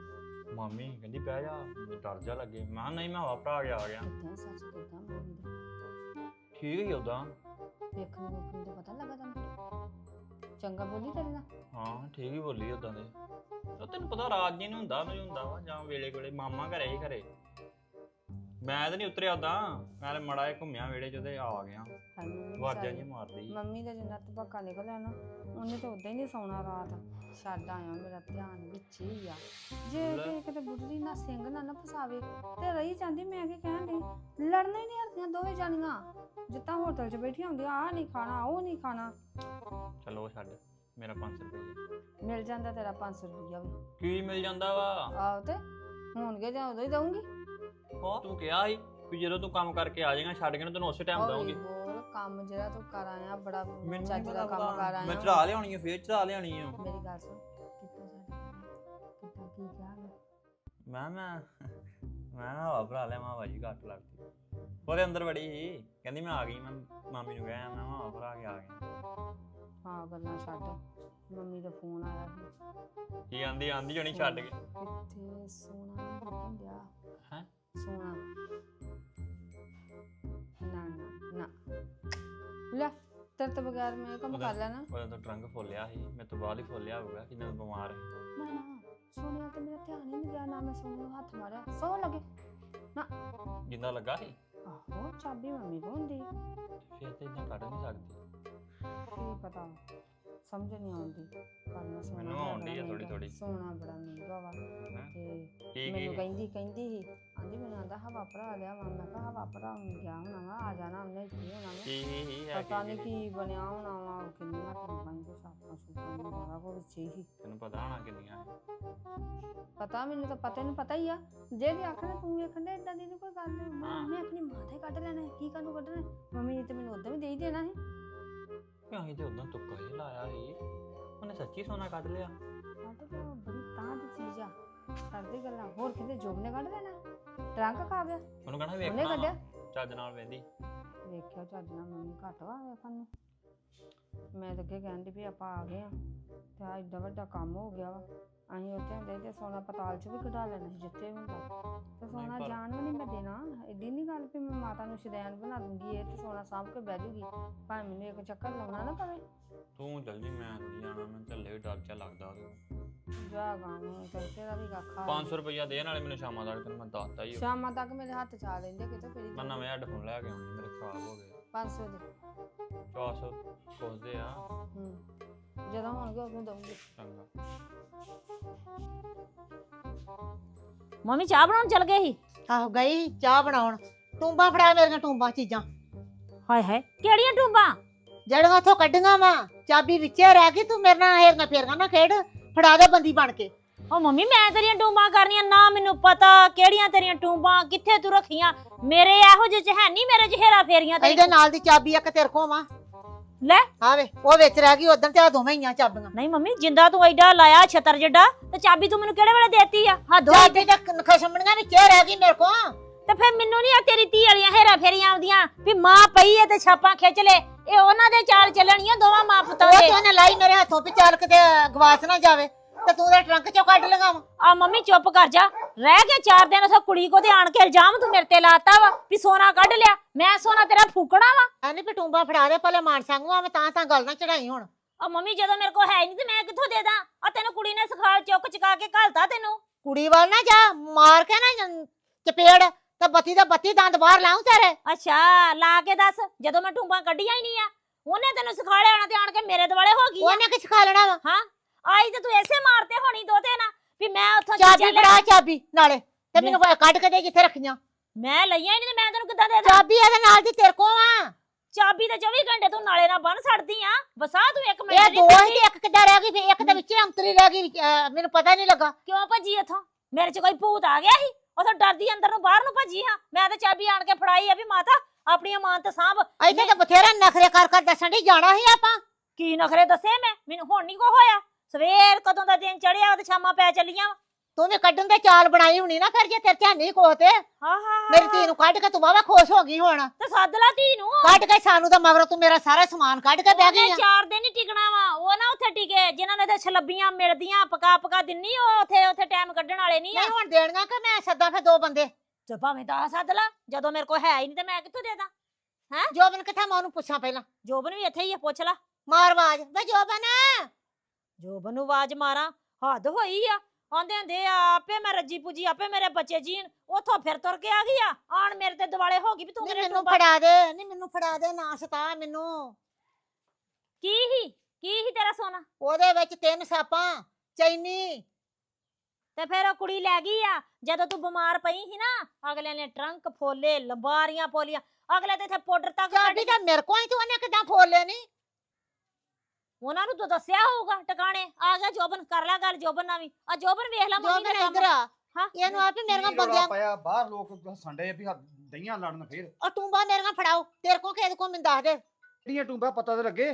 ਮਾਮੀ ਕਹਿੰਦੀ ਬਹਿ ਜਾ। ਮੈਨੂੰ ਡਰ ਜਾ ਲੱਗੇ। ਮੈਂ ਕਿਹਾ ਨਹੀਂ ਮੈਂ ਹਵਾ ਭਰਾ ਕੇ ਆ ਗਿਆ। ਕਿੱਦਾਂ ਸੱਚ ਕਿੱਦਾਂ ਮੰਮੀ ਦਾ ਠੀਕ ਹੀ ਉਦਾਂ ਵੇਖਣ ਨੂੰ ਨੂੰ ਪਤਾ ਲੱਗਾ ਤੈਨੂੰ ਚੰਗਾ ਬੋਲੀ ਤੇਰੇ ਨਾਲ? ਹਾਂ ਠੀਕ ਹੀ ਬੋਲੀ ਉਦਾਂ ਦੇ। ਉਹ ਤੈਨੂੰ ਪਤਾ ਰਾਤ ਜੀ ਨੂੰ ਹੁੰਦਾ ਮੈਨੂੰ ਹੁੰਦਾ ਵਾ ਜਾਂ ਵੇਲੇ ਕੋਲੇ ਮਾਮਾ ਘਰੇ ਹੀ ਘਰੇ। ਮੈਂ ਤਾਂ ਨਹੀਂ ਉਤਰਿਆ ਉਦਾਂ। ਮੈਂ ਤਾਂ ਮੜਾ ਜਿਹਾ ਘੁੰਮਿਆ ਵੇੜੇ ਚ ਤੇ ਆ ਗਿਆ। ਵਾਜਾਂ। ਜੀ ਮਾਰਦੀ। ਮੰਮੀ ਦਾ ਜਿੰਨਾ ਤਬਕਾ ਨਿਕਲਿਆ ਨਾ ਉਹਨੇ ਤਾਂ ਉਦਾਂ ਹੀ ਨਹੀਂ ਸੌਣਾ ਰਾਤ। ਛੱਡ ਆਇਆ ਮੇਰਾ ਧਿਆਨ ਵਿੱਚ ਹੀ ਆ। ਜੇ। ਕਿ ਕਿਤੇ ਬੁੱਢੀ ਨਾ ਸਿੰਘ ਨਾ ਨਾ ਫਸਾਵੇ ਤੇ ਰਹੀ ਜਾਂਦੀ ਮੈਂ ਕੀ ਕਹਿਣ ਦੀ ਲੜਨਾ ਹੀ ਨਹੀਂ ਹਰਦੀਆਂ ਦੋਵੇਂ ਜਾਣੀਆਂ। ਜਿੱਦਾਂ ਹੋਟਲ 'ਚ ਬੈਠੀਆਂ ਹੁੰਦੀਆਂ ਆਹ ਨਹੀਂ ਖਾਣਾ ਉਹ ਨਹੀਂ ਖਾਣਾ। ਚਲੋ ਛੱਡ ਮੇਰਾ 500 ਰੁਪਏ ਮਿਲ ਜਾਂਦਾ ਤੇਰਾ 500 ਰੁਪਈਆ ਵੀ। ਕੀ ਮਿਲ ਜਾਂਦਾ ਵਾ? ਆਹੋ ਤੇ ਹੋਣਗੇ ਜਾਂ ਉਦੋਂ ਹੀ ਦਊਂਗੀ। ਤੂੰ ਕਿਹਾ ਸੀ ਵੀ ਜਦੋਂ ਤੂੰ ਕੰਮ ਕਰਕੇ ਆ ਜਾਏਗਾ ਛੱਡ ਕੇ ਨਾ ਤੈਨੂੰ ਉਸੇ ਟਾਈਮ ਦਵਾਂਗੀ ਬੋਲ ਕੰਮ ਜਿਹੜਾ ਤੂੰ ਕਰ ਆਇਆ ਬੜਾ ਚੱਜ ਦਾ ਕੰਮ ਕਰ ਆਇਆ। ਮੈਂ। ਚੜਾ ਲਿਆਉਣੀ ਆ ਫੇਰ ਚੜਾ ਲਿਆਉਣੀ ਆ। ਮੇਰੀ ਗੱਲ ਸੁਣ ਕਿੱਦਾਂ ਛੱਡ ਕਿੱਦਾਂ ਕੀ ਕਿਹਾ ਮੈਂ? ਮੈਂ ਮੈਂ ਨਾ ਹਵਾ ਭਰਾ ਲਿਆ ਮਾਂ ਬਾਜੀ ਘੱਟ ਲੱਗਦੀ। ਉਹਦੇ ਅੰਦਰ ਵੜੀ ਸੀ ਕਹਿੰਦੀ ਮੈਂ ਆ ਗਈ ਮੈਂ ਮਾਮੀ ਨੂੰ ਕਿਹਾ ਮੈਂ ਹਵਾ ਭਰਾ ਕੇ ਆ ਗਿਆ ਹਾਂ ਗੱਲਾਂ ਛੱਡ। ਮੰਮੀ ਦਾ ਫੋਨ ਆਇਆ ਸੀ। ਕੀ ਆਂਦੀ ਆਂਦੀ ਜਣੀ ਛੱਡ ਕੇ। ਕਿੱਥੇ ਸੋਨਾ ਡਿਆ ਹੈਂ? ਸੋਨਾ ਨਾ ਨਾ। ਨਾ ਲੈ ਤੇਰੇ ਤੋਂ ਬਗੈਰ ਮੈਂ ਇਹ ਕੰਮ ਕਰ ਲੈਣਾ ਉਹਦਾ ਤਾਂ ਟਰੰਕ ਫੋਲਿਆ ਸੀ ਮੇਰੇ ਤੋਂ ਬਾਅਦ ਹੀ ਫੋਲਿਆ ਹੋਊਗਾ ਕਿ ਮੈਂ ਬਿਮਾਰ ਸੀ ਨਾ ਨਾ ਸੋਨੇ ਤੇ ਮੇਰਾ ਧਿਆਨ ਹੀ ਨਹੀਂ ਗਿਆ ਨਾ ਮੈਂ ਨੂੰ ਹੱਥ ਮਾਰਿਆ। ਸੌ ਲੱਗੇ। ਜਿੰਦਾ ਲੱਗਾ ਸੀ? ਆਹੋ ਚਾਬੀ ਮੰਮੀ ਕੋਲ ਹੁੰਦੀ। ਫਿਰ ਤੇ ਇਦਾਂ ਕੱਢ ਨਹੀਂ ਸਕਦੀ। ਕੀ ਪਤਾ। ਸਮਝ ਨਹੀਂ ਆਉਂਦੀ ਕਰਨਾ ਸੋਨਾ ਮੈਨੂੰ ਬੜਾ ਆਉਂਦੀ ਆ ਮਹਿੰਗਾ। ਥੋੜ੍ਹੀ। ਸੋਨਾ ਬੜਾ ਮਹਿੰਗਾ ਵਾ ਹੈਂ? ਤੇ ਕੀ ਮੈਨੂੰ ਕੀ ਕਹਿੰਦੀ ਕਹਿੰਦੀ ਸੀ ਆਂਦੀ ਮੈਨੂੰ ਆਂਦਾ ਹਵਾ ਭਰਾ ਲਿਆ ਵਾ ਮੈਂ ਕਿਹਾ ਹਵਾ ਭਰਾ ਗਿਆ ਹੋਣਾ ਵਾ ਆ ਜਾਣਾ ਉਹਨੇ ਇੱਥੇ ਹੋਣਾ ਵਾ ਕੀ ਹੀ ਹੀ ਹੈ ਪਤਾ ਕੀ ਨਹੀਂ ਕੀ? ਕੀ ਬਣਿਆ ਹੋਣਾ ਵਾ ਕਿੰਨੀਆਂ ਟੰਬਾਂ ਹੀ ਸਾਪਾਂ ਸੁਪਾਂ ਨੂੰ ਬੜਾ ਕੋ ਵਿੱਚ ਹੀ ਤੈਨੂੰ ਪਤਾ ਹੋਣਾ ਕਿੰਨੀਆਂ ਪਤਾ ਮੈਨੂੰ ਤਾਂ ਪਤਾ ਨਹੀਂ ਪਤਾ ਹੀ ਆ ਜੇ ਵੀ ਆਖਣਾ ਤੂੰ ਵੇਖਣ ਦੇ ਇਦਾਂ ਦੀ ਨੀ ਕੋਈ ਗੱਲ ਮੈਂ ਹਾਂ। ਮੈਂ ਆਪਣੀ ਮਾਂ ਤੇ ਕੱਢ ਲੈਣਾ ਕੀ ਕਾਹਨੂੰ ਕੱਢਣਾ? ਮੰਮੀ ਨੇ ਤੇ ਮੈਨੂੰ ਉਦੋਂ ਵੀ ਦੇ ਹੀ ਦੇਣਾ ਸੀ ਮੈਂ ਅਸੀਂ ਤੇ ਉਦੋਂ ਤੁੱਕਾ ਹੀ ਲਾਇਆ ਸੀ ਉਹਨੇ ਸੱਚੀ ਸੋਨਾ ਕੱਢ ਲਿਆ ਸਾਡੇ ਤਾਂ ਉਹ ਬੜੀ ਤਾਂ ਦੀ ਚੀਜ਼ ਆ ਕਰਦੇ ਗੱਲਾਂ ਹੋਰ ਕਿਤੇ ਜੋਬ ਨੇ ਕੱਢ ਦੇਣਾ ਟਰੰਕ ਖਾ ਗਿਆ ਉਹਨੂੰ ਕਹਣਾ ਉਹਨੇ ਕੱਢਿਆ ਚੱਜ ਨਾਲ ਵੇਂਦੀ ਵੇਖਿਆ ਚੱਜ ਨਾਲ ਮੰਮੀ ਘੱਟ ਵਾ ਵੇਖਣ ਨੂੰ ਮੈਂ ਤਾਂ ਅੱਗੇ ਕਹਿਣ ਦੀ ਵੀ ਆਪਾਂ ਆ ਗਏ ਆ ਤੇ ਆ ਏਡਾ ਵੱਡਾ ਕੰਮ ਹੋ ਗਿਆ ਵਾ। ਅਸੀਂ ਉੱਥੇ ਹੁੰਦੇ ਤੇ ਸੋਨਾ ਪਤਾਲ 'ਚ ਵੀ ਕਢਾ ਲੈਣਾ ਸੀ ਜਿੱਥੇ ਵੀ ਹੁੰਦਾ ਤੇ ਸੋਨਾ ਪਰ- ਜਾਣ ਵੀ ਨਹੀਂ ਮੈਂ ਦੇਣਾ। ਐਡੀ ਨਹੀਂ ਗੱਲ ਵੀ ਮੈਂ ਮਾਤਾ ਨੂੰ ਸ਼ਦੈਨ ਬਣਾ ਦੂੰਗੀ ਇਹ ਤੇ ਸੋਨਾ ਸਾਂਭ ਕੇ ਬਹਿ ਜੂਗੀ। ਭਾਵੇਂ ਮੈਨੂੰ ਇੱਕ ਚੱਕਰ ਲਾਉਣਾ ਨਾ ਪਵੇ। ਤੂੰ ਚੱਲ ਜੀ ਮੈਂ ਨਹੀਂ ਜਾਣਾ ਮੈਂ ਚੱਲੇ ਵੀ ਡਰ ਚਾ ਲੱਗਦਾ ਉਹਦੇ। ਜਾ ਗਾਂ ਤੇ ਤੇਰਾ ਵੀ ਕੱਖਾ 500 ਰੁਪਇਆ ਦੇ ਨਾਲੇ ਮੈਨੂੰ ਸ਼ਾਮਾਂ ਤੱਕ ਤੈਨੂੰ ਮੈਂ ਦੱਸਤਾ ਹੀ। ਸ਼ਾਮਾਂ ਤੱਕ ਮੇਰੇ ਹੱਥ ਚ ਆ ਲੈਂਦੇ ਕਿਤੇ ਫਿਰ ਮੈਂ ਨਵੇਂ ਹੈੱਡਫੋਨ ਲੈ ਕੇ ਆਉਣੇ ਮੇਰੇ ਖਰਾਬ ਹੋ ਗਏ। 500 ਦੇ। 400 ਕੋਸਦੇ ਆ। ਹੂੰ। ਜਦੋਂ ਹੋਣਗੇ ਉਦੋਂ ਦਊਂਗੀ। ਚੰਗਾ। ਮੰਮੀ ਚਾਹ ਬਣਾਉਣ ਚਲ ਗਏ ਸੀ? ਆਹੋ ਗਈ ਚਾਹ ਬਣਾਉਣ। ਟੂੰਬਾਂ ਫੜਾ ਮੇਰੀਆਂ ਟੂੰਬਾਂ ਚੀਜ਼ਾਂ। ਹਾਏ ਹਾਏ ਕਿਹੜੀਆਂ ਟੂਬਾਂ? ਜਿਹੜੀਆਂ ਉੱਥੋਂ ਕੱਢੀਆਂ ਵਾ ਚਾਬੀ ਵਿੱਚੇ ਰਹਿ ਗਈ ਤੂੰ ਮੇਰੇ ਨਾਲ ਹੇਰਨਾ ਫੇਰਨਾ ਨਾ ਖੇਡ। ਫੜਾ ਦੇ ਬੰਦੀ ਬਣ ਕੇ। ਓ ਮੰਮੀ ਮੈਂ ਤੇਰੀਆਂ ਟੂੰਬਾਂ ਕਰਨੀਆਂ ਨਾ ਮੈਨੂੰ ਪਤਾ ਕਿਹੜੀਆਂ ਤੇਰੀਆਂ ਟੂੰਬਾਂ ਕਿੱਥੇ ਤੂੰ ਰੱਖੀਆਂ। ਮੇਰੇ ਇਹੋ ਜਿਹੇ ਚ ਹੈ ਨਹੀਂ ਮੇਰੇ ਚ ਹੇਰਾ ਫੇਰੀਆਂ ਤੇ ਇਹਦੇ ਨਾਲ ਦੀ ਚਾਬੀ ਇੱਕ ਤੇਰੇ ਕੋਲ ਵਾ? ਲੈ। ਆਵੇ ਉਹ ਵਿੱਚ ਰਹਿ ਗਈ ਉਦੋਂ ਤੇ ਆ ਦੋਵੇਂ ਹੀ ਆ ਚਾਬੀਆਂ। ਨਹੀਂ ਮੰਮੀ ਜਿੰਦਾ ਤੂੰ ਐਡਾ ਲਾਇਆ ਛਤਰ ਜੱਡਾ ਤੇ ਚਾਬੀ ਤੂੰ ਮੈਨੂੰ ਕਿਹੜੇ ਵੇਲੇ ਦੇਤੀ ਆ? ਹੱਦ ਹੋਈ ਚਾਬੀ ਤਾਂ ਖਸ਼ਮਣੀਆਂ ਵਿੱਚ ਹੀ ਰਹਿ ਗਈ ਮੇਰੇ ਕੋਲ। ਤੇ ਫਿਰ ਮੈਨੂੰ ਨਹੀਂ ਆ ਤੇਰੀ ਧੀ ਵਾਲੀਆਂ ਹੇਰਾ ਫੇਰੀਆਂ ਆਉਂਦੀਆਂ ਵੀ ਮਾਂ ਪਈ ਐ ਤੇ ਛਾਪਾਂ ਖਿੱਚ ਲੈ। ਇਹ ਉਹਨਾਂ ਦੇ ਚਾਲ ਚੱਲਣੀਆਂ ਦੋਵਾਂ ਮਾਂ ਪੁੱਤਾਂ ਉਹ ਦੇ। ਤੇ ਉਹਨੇ ਲਾਈ ਮੇਰੇ ਹੱਥੋਂ ਵੀ ਚੱਲ ਕਿਤੇ ਗਵਾਚ ਨਾ ਜਾਵੇ। ਤੇ ਤੂੰ ਉਹਦੇ ਟਰੰਕ ਚੋਂ ਕੱਢ ਲਗਾ ਆ ਮੰਮੀ ਚੁੱਪ ਕਰ ਜਾ। ਰਹਿ ਕੇ ਚਾਰ ਦਿਨ ਉਥੇ ਕੁੜੀ ਕੋ ਤੇ ਆਣ ਕੇ ਇਲਜ਼ਾਮ ਤੂੰ ਮੇਰੇ ਤੇ ਲਾਤਾ ਵਾ ਵੀ ਸੋਨਾ ਕੱਢ ਲਿਆ। ਮੈਂ ਸੋਨਾ ਤੇਰਾ ਫੂਕਣਾ ਵਾ। ਐਨੀ ਪਟੂੰਬਾ ਫੜਾ ਦੇ ਭਲੇ ਮਾਨ ਸੰਗੂ ਆ ਮੈਂ ਤਾਂ ਤਾਂ ਗੱਲ ਨਾ ਚੜਾਈ ਹੁਣ। ਆ ਮੰਮੀ ਜਦੋਂ ਮੇਰੇ ਕੋ ਹੈ ਨਹੀਂ ਤੇ ਮੈਂ ਕਿੱਥੋਂ ਦੇ ਦਾਂ? ਆ ਤੈਨੂੰ ਕੁੜੀ ਨੇ ਸਖਾਲ ਚੁੱਕ ਚਕਾ ਕੇ ਘਲਤਾ ਤੈਨੂੰ। ਕੁੜੀ ਵੱਲ ਨਾ ਜਾ ਮਾਰ ਕੇ ਨਾ ਜੰ- ਚਪੇੜ ਤੇ ਬੱਤੀ ਦਾ ਬੱਤੀ ਦੰਦ ਬਾਹਰ ਲਾਉਂ ਤੇਰੇ। ਅੱਛਾ ਲਾ ਕੇ ਦੱਸ ਜਦੋਂ ਮੈਂ ਟੂੰਬਾਂ ਕੱਢੀਆਂ ਹੀ ਨਹੀਂ ਆ ਉਹਨੇ ਤੈਨੂੰ ਸਿਖਾਲਿਆ ਆਣਾ ਤੇ ਆਣ ਕੇ ਮੇਰੇ ਦੁਆਲੇ ਹੋ ਗਈ ਆ। ਉਹਨੇ ਕਿਸ ਖਾ ਲੈਣਾ ਵਾ? ਹਾਂ। ਆਈ ਤੇ ਤੂੰ ਐਸੇ ਮਾਰਤੇ ਹੋਣੀ ਦੋਤੇ ਨਾ ਵੀ ਮੈਂ ਉੱਥੋਂ ਚਾਬੀ ਫੜਾ ਚਾਬੀ ਨਾਲੇ ਤੇ ਮੈਨੂੰ ਕੱਢ ਕੇ ਦੇ ਜਿੱਥੇ ਰੱਖੀਆਂ। ਮੈਂ ਲਈਆਂ ਹੀ ਨਹੀਂ ਤੇ ਮੈਂ ਤੈਨੂੰ ਕਿੱਦਾਂ ਦੇ ਦਾਂ? ਚਾਬੀ ਇਹਦੇ ਨਾਲ ਦੀ ਤੇਰੇ ਕੋਲ ਆ। ਚਾਬੀ ਤੇ 24 ਘੰਟੇ ਤੂੰ ਨਾਲੇ ਨਾਲ ਬੰਨ ਛੱਡਦੀ ਆ। ਵਸਾ ਤੂੰ ਇੱਕ ਮਿੰਟ ਇਹ ਦੋ। ਹੀ ਇੱਕ ਕਿੱਦਾਂ ਰਹਿ ਗਈ ਫਿਰ ਇੱਕ ਦੇ ਵਿੱਚ ਅੰਤਰੀ ਰਹਿ ਗਈ ਅਹ ਮੈਨੂੰ ਪਤਾ ਨਹੀਂ ਲੱਗਾ। ਕਿਉਂ ਭੱਜੀ ਇੱਥੋਂ ਮੇਰੇ 'ਚ ਕੋਈ ਭੂਤ ਆ ਗਿਆ ਸੀ? ਉਥੋਂ ਡਰਦੀ ਅੰਦਰ ਨੂੰ ਬਾਹਰ ਨੂੰ ਭੱਜੀ ਹਾਂ। ਮੈਂ ਤੇ ਚਾਬੀ ਆਣ ਕੇ ਫੜਾਈ ਆ ਵੀ ਮਾਤਾ ਆਪਣੀ ਅਮਾਨਤ ਸਾਂਭ। ਇੱਥੇ ਤਾਂ ਬਥੇਰਾ ਨਖਰੇ ਕਰ ਕਰ ਦੱਸਣ ਦੀ ਜਾਣਾ ਸੀ ਆਪਾਂ। ਕੀ ਨਖਰੇ ਦੱਸੇ ਮੈਂ? ਮੈਨੂੰ ਹੁਣ ਨਹੀਂ ਕੋ ਹੋਇਆ। ਸਵੇਰ ਕਦੋਂ ਦਾ ਦਿਨ ਚੜਿਆ ਤੇ ਸ਼ਾਮਾਂ ਪੈ ਚੱਲੀਆਂ ਤੂੰ ਵੀ ਕੱਢਣ ਦੇ ਚਾਲ ਬਣਾਈ ਹੋਣੀ ਨਾ ਫਿਰ ਜੇ ਤੇਰੇ ਧਿਆਨ ਨਹੀਂ ਕੋਹ ਤੇ। ਹਾਂ ਹਾਂ ਮੇਰੀ ਧੀ ਨੂੰ ਕੱਢ ਕੇ ਤੂੰ ਵਾਵਾ ਖੁਸ਼ ਹੋ ਗਈ ਹੁਣ। ਤੇ ਸੱਦ ਲਾ ਧੀ ਨੂੰ। ਕੱਢ ਕੇ ਸਾਨੂੰ ਤਾਂ ਮਗਰੋਂ ਤੂੰ ਮੇਰਾ ਸਾਰਾ ਸਮਾਨ ਕੱਢ ਕੇ ਬਹਿ ਗਈ ਉਹਨੇ ਆ। ਚਾਰ ਦਿਨ ਹੀ ਟਿਕਣਾ ਵਾ ਉਹ ਨਾ ਉੱਥੇ ਟਿਕੇ ਜਿਨ੍ਹਾਂ ਨੇ ਤੇ ਛਲੱਬੀਆਂ ਮਿਲਦੀਆਂ ਪਕਾ ਪਕਾ ਦਿੰਨੀ ਉਹ ਉੱਥੇ ਉੱਥੇ ਟਾਈਮ ਕੱਢਣ ਵਾਲੇ ਨਹੀਂ ਆ। ਨਹੀਂ ਹੁਣ ਦੇਣੀਆਂ ਕਿ ਮੈਂ ਸੱਦਾ ਫਿਰ ਦੋ ਬੰਦੇ? ਤੇ ਭਾਵੇਂ ਤਾਂ ਸੱਦ ਲਾ ਜਦੋਂ ਮੇਰੇ ਕੋਲ ਹੈ ਹੀ ਨਹੀਂ ਤੇ ਮੈਂ ਕਿੱਥੋਂ ਦੇ ਦਾਂ? ਜੋਬਨ ਕਿੱਥੇ ਮੈਂ ਉਹਨੂੰ ਪੁੱਛਾਂ ਪਹਿਲਾਂ। ਜੋਬਨ ਵੀ ਇੱਥੇ ਹੀ ਆ ਪੁੱਛ ਲਾ। ਮਾਰ ਆਵਾਜ਼। ਵੇ ਜੋਬਨ! ਜੋਬਨ ਨੂੰ ਆਵਾਜ਼ ਮਾਰਾਂ ਹੱਦ ਹੋਈ ਆ। ਆਂਦੇ ਹੁੰਦੇ ਆ ਆਪੇ ਮੈਂ ਰੱਜੀ ਪੁੱਜੀ ਆਪੇ ਮੇਰੇ ਬੱਚੇ ਜੀਣ ਉਥੋਂ ਫਿਰ ਤੁਰ ਕੇ ਆ ਗਈ ਆ। ਆਣ ਮੇਰੇ ਤੇ ਦਿਵਾਲੇ ਹੋ ਗਈ ਵੀ ਤੂੰ ਨਹੀਂ ਮੇਰੇ ਮੈਨੂੰ ਟੂੰਬਾਂ- ਫੜਾ ਦੇ ਨਹੀਂ ਮੈਨੂੰ ਫੜਾ ਦੇ ਨਾ ਸਤਾ ਮੈਨੂੰ। ਕੀ ਹੀ ਕੀ ਹੀ ਤੇਰਾ ਸੋਨਾ? ਉਹਦੇ ਵਿੱਚ ਤਿੰਨ ਸਾਪਾਂ ਚੈਨੀ। ਤੇ ਫਿਰ ਉਹ ਕੁੜੀ ਲੈ ਗਈ ਆ ਜਦੋਂ ਤੂੰ ਬਿਮਾਰ ਪਈ ਸੀ ਨਾ ਅਗਲੇ ਨੇ ਟਰੰਕ ਫੋਲੇ ਲੰਬਾਰੀਆਂ ਪੋਲੀਆਂ ਅਗਲੇ ਤੇ ਇੱਥੇ ਪਾਊਡਰ ਤੱਕ ਕੱਢ ਚਾਬੀ ਤਾਂ ਮੇਰੇ ਕੋਲ ਹੀ ਤੂੰ ਉਹਨੇ ਕਿਦਾਂ ਫੋਲੇ ਨਹੀਂ ਉਹਨਾਂ ਨੂੰ ਤਾਂ ਦੱਸਿਆ ਹੋਊਗਾ ਟਿਕਾਣੇ ਆ ਗਿਆ ਜੋਬਨ ਕਰ ਲੈ ਗੱਲ ਜੋਬਨ ਨਾਲ ਵੀ। ਆ ਜੋਬਨ ਵੇਖ ਲੈ ਮੰਮੀ ਜੋਬਨ ਦਾ ਇੱਧਰ ਕੰਮ ਆ। ਹਾਂ। ਇਹਨੂੰ ਆਪੇ ਮੇਰੀਆਂ ਕੀ ਰੌਲਾ ਬੰਦਿਆਂ ਪਾਇਆ? ਬਾਹਰ ਲੋਕ ਆ ਵੀ ਦਈਆਂ ਲੜਨ ਫੇਰ। ਉਹ ਟੂੰਬਾ ਮੇਰੀਆਂ ਫੜਾਓ ਤੇਰੇ ਕੋਲ ਕਿਹਦੇ ਕੋਲ ਮੈਨੂੰ ਦੱਸ ਦੇ। ਕਿਹੜੀਆਂ ਟੂੰਬਾ ਪਤਾ ਤੇ ਲੱਗੇ?